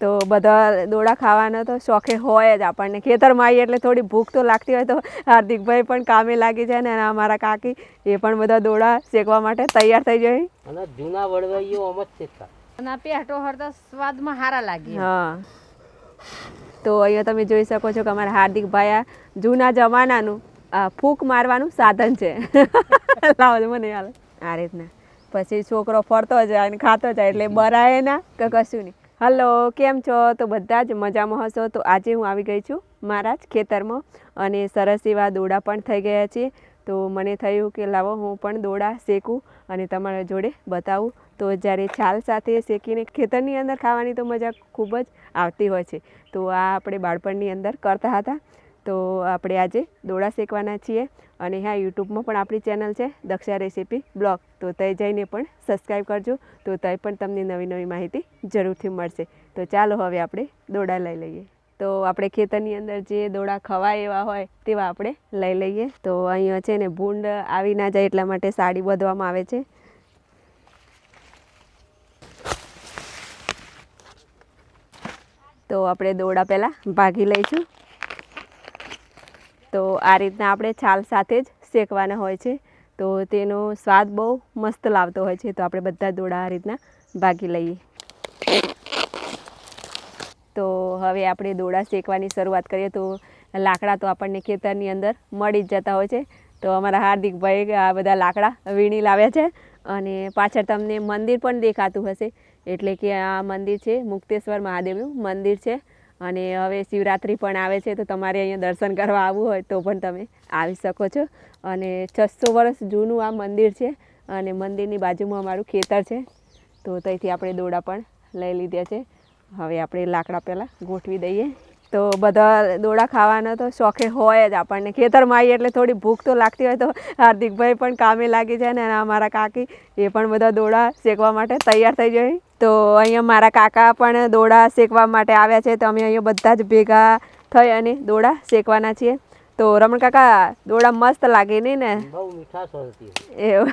તો બધા દોડા ખાવાનો તો શોખે હોય જ આપણને. ખેતરમાં આવીએ એટલે થોડી ભૂખ તો લાગતી હોય તો હાર્દિકભાઈ પણ કામે લાગી જાય ને અને અમારા કાકી એ પણ બધા દોડા શેકવા માટે તૈયાર થઈ જાય. અને જૂના વડવાઈઓ આમ જ શેકતા. અને પેટો હરતા સ્વાદમાં સારા લાગે. હા. તો અહીંયા તમે જોઈ શકો છો કે અમારા હાર્દિકભાઈ આ જૂના જમાનાનું આ ફૂંક મારવાનું સાધન છે. લાવો મને હાલ આ રીતના. પછી છોકરો ફરતો જાય અને ખાતો જાય એટલે બરાય ના કે કશું નહીં. હલો, કેમ છો? તો બધા જ મજામાં હશો? તો આજે હું આવી ગઈ છું મારા જ ખેતરમાં અને સરસ એવા દોડા પણ થઈ ગયા છે. તો મને થયું કે લાવો હું પણ દોડા શેકું અને તમારા જોડે બતાવું. તો જ્યારે છાલ સાથે શેકીને ખેતરની અંદર ખાવાની તો મજા ખૂબ જ આવતી હોય છે. તો આ આપણે બાળપણની અંદર કરતા હતા. તો આપણે આજે દોડા શેકવાના છીએ અને હા, યુટ્યુબમાં પણ આપણી ચેનલ છે દક્ષા રેસીપી બ્લોગ. તો તે જઈને પણ સબસ્ક્રાઈબ કરજો, તો તે પણ તમને નવી નવી માહિતી જરૂરથી મળશે. તો ચાલો હવે આપણે દોડા લઈ લઈએ. તો આપણે ખેતરની અંદર જે દોડા ખવાય એવા હોય તેવા આપણે લઈ લઈએ. તો અહીંયા છે ને ભૂંડ આવી ના જાય એટલા માટે સાડી બાંધવામાં આવે છે. તો આપણે દોડા પહેલાં ભાગી લઈશું. તો આ રીતના આપણે છાલ સાથે જ શેકવાના હોય છે. તો તેનો સ્વાદ બહુ મસ્ત લાવતો હોય છે. તો આપણે બધા દોડા આ રીતના ભાગી લઈએ. તો હવે આપણે દોડા શેકવાની શરૂઆત કરીએ. તો લાકડા તો આપણને ખેતરની અંદર મળી જ જતા હોય છે. તો અમારા હાર્દિકભાઈ આ બધા લાકડા વીણી લાવ્યા છે. અને પાછળ તમને મંદિર પણ દેખાતું હશે. એટલે કે આ મંદિર છે મુક્તેશ્વર મહાદેવનું મંદિર છે. અને હવે શિવરાત્રિ પણ આવે છે, તો તમારે અહીંયા દર્શન કરવા આવવું હોય તો પણ તમે આવી શકો છો. અને છસો વર્ષ જૂનું આ મંદિર છે અને મંદિરની બાજુમાં અમારું ખેતર છે, તો ત્યાંથી આપણે દોડા પણ લઈ લીધા છે. હવે આપણે લાકડા પહેલાં ગોઠવી દઈએ. તો બધા દોડા ખાવાનો તો શોખે હોય જ આપણને. ખેતરમાં આવીએ એટલે થોડી ભૂખ તો લાગતી હોય તો હાર્દિકભાઈ પણ કામે લાગી જાય ને અને અમારા કાકી એ પણ બધા દોડા શેકવા માટે તૈયાર થઈ જાય. તો અહીંયા મારા કાકા પણ દોડા શેકવા માટે આવ્યા છે. તો અમે અહીંયા બધા જ ભેગા થઈ અને દોડા શેકવાના છીએ. તો રમણ કાકા દોડા મસ્ત લાગે નહીં ને? બહુ મીઠાશ હોતી એવું.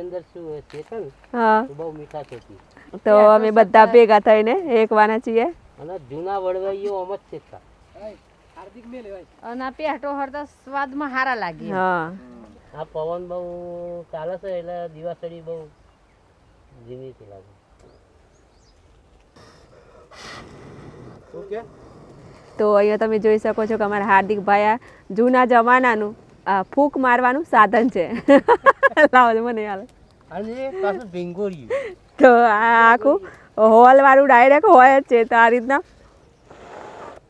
અંદર શું હા. બહુ મીઠાશ હોતી તો અમે બધા ભેગા થઈને એકવાના છીએ. અને જૂના વડવાઈઓ આમ જ શેકતા. અને આ પેટો હરતા સ્વાદમાં સારા લાગે. હા. આ પવન બહુ ચાલે છે એટલે દિવાસળી બહુ ધીમીથી લાગે. તો અહીંયા તમે જોઈ શકો છો કે અમારા હાર્દિકભાઈ આ જૂના જમાનાનું આ ફૂંક મારવાનું સાધન છે. લાવો મને હાલ તો આ આખું હોલવાળું ડાયરેક્ટ હોય જ છે. તો આ રીતના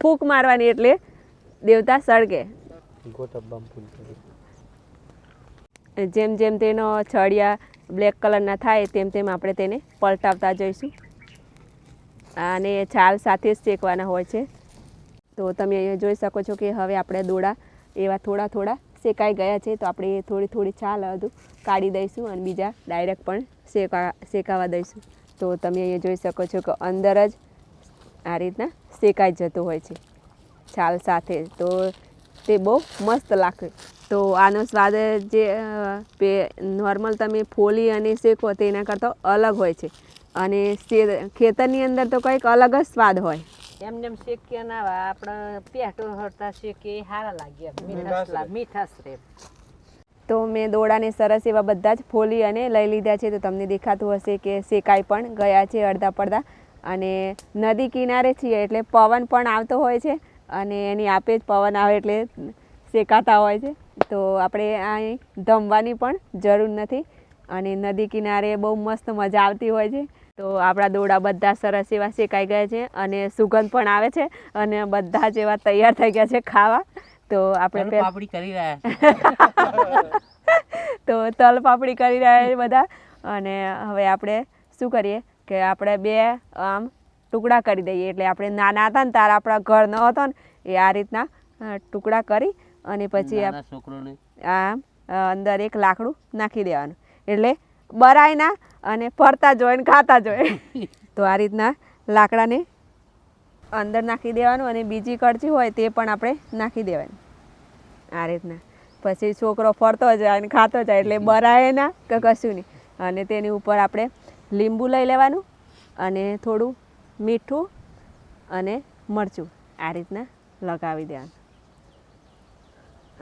ફૂંક મારવાની એટલે દેવતા સળગે. જેમ જેમ તેનો છડિયા બ્લેક કલરના થાય તેમ તેમ આપણે તેને પલટાવતા જઈશું. અને છાલ સાથે જ શેકવાના હોય છે. તો તમે અહીંયા જોઈ શકો છો કે હવે આપણે દોડા એવા થોડા થોડા શેકાઈ ગયા છે. તો આપણે થોડી થોડી છાલ હજુ કાઢી દઈશું અને બીજા ડાયરેક્ટ પણ શેકા શેકાવા દઈશું. તો તમે અહીંયા જોઈ શકો છો કે અંદર જ આ રીતના શેકાઈ જતું હોય છે. છાલ સાથે તો તે બહુ મસ્ત લાગે. તો આનો સ્વાદ જે નોર્મલ તમે ફોલી અને શેકો તેના કરતાં અલગ હોય છે. અને ખેતરની અંદર તો કંઈક અલગ જ સ્વાદ હોય. એમને એમ શેકીએ ના આપણે પેટો હરતા શેકીએ સારા લાગ્યા એમ. મીઠાશ લાગે. મીઠાશ રે તો મેં દોડાને સરસ એવા બધા જ ફોલી અને લઈ લીધા છે. તો તમને દેખાતું હશે કે શેકાઈ પણ ગયા છે અડધા પડધા. અને નદી કિનારે છીએ એટલે પવન પણ આવતો હોય છે. અને એની આપે જ પવન આવે એટલે શેકાતા હોય છે. તો આપણે અહીં ધમવાની પણ જરૂર નથી અને નદી કિનારે બહુ મસ્ત મજા આવતી હોય છે. તો આપણા દોડા બધા સરસ એવા શેકાઈ ગયા છે અને સુગંધ પણ આવે છે અને બધા જ એવા તૈયાર થઈ ગયા છે ખાવા. તો આપણે પાપડી કરી રહ્યા તો તલ પાપડી કરી રહ્યા છે બધા. અને હવે આપણે શું કરીએ કે આપણે બે આમ ટુકડા કરી દઈએ. એટલે આપણે નાના હતા ને તારા આપણા ઘર ન હતો ને એ આ રીતના ટુકડા કરી અને પછી આમ અંદર એક લાકડું નાખી દેવાનું. એટલે બરાય ના અને ફરતા જોઈએ ને ખાતા જોઈએ તો આ રીતના લાકડાને અંદર નાખી દેવાનું અને બીજી કડચી હોય તે પણ આપણે નાખી દેવાની. આ રીતના. પછી છોકરો ફરતો જાય અને ખાતો જાય એટલે બરાય ના કે કશું નહીં. અને તેની ઉપર આપણે લીંબુ લઈ લેવાનું અને થોડું મીઠું અને મરચું આ રીતના લગાવી દેવાનું.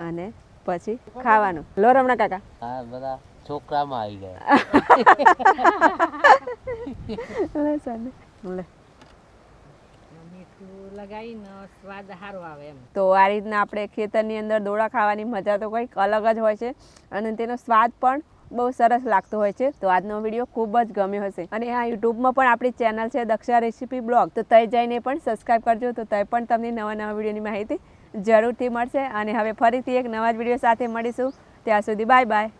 અને પછી ખાવાનું. લો રમણા કાકા. હા બધા છોકરામાં આવી ગયા. લે સાને લે. સ્વાદ સારો આવે એમ. તો આ રીતના આપણે ખેતરની અંદર દોડા ખાવાની મજા તો કંઈક અલગ જ હોય છે. અને તેનો સ્વાદ પણ બહુ સરસ લાગતો હોય છે. તો આજનો વીડિયો ખૂબ જ ગમ્યો હશે. અને આ યુટ્યુબમાં પણ આપણી ચેનલ છે દક્ષા રેસીપી બ્લોગ. તો તઈ જઈને પણ સબસ્ક્રાઈબ કરજો. તો તય પણ તમને નવા નવા વિડીયોની માહિતી જરૂરથી મળશે. અને હવે ફરીથી એક નવા જ વીડિયો સાથે મળીશું. ત્યાં સુધી બાય બાય.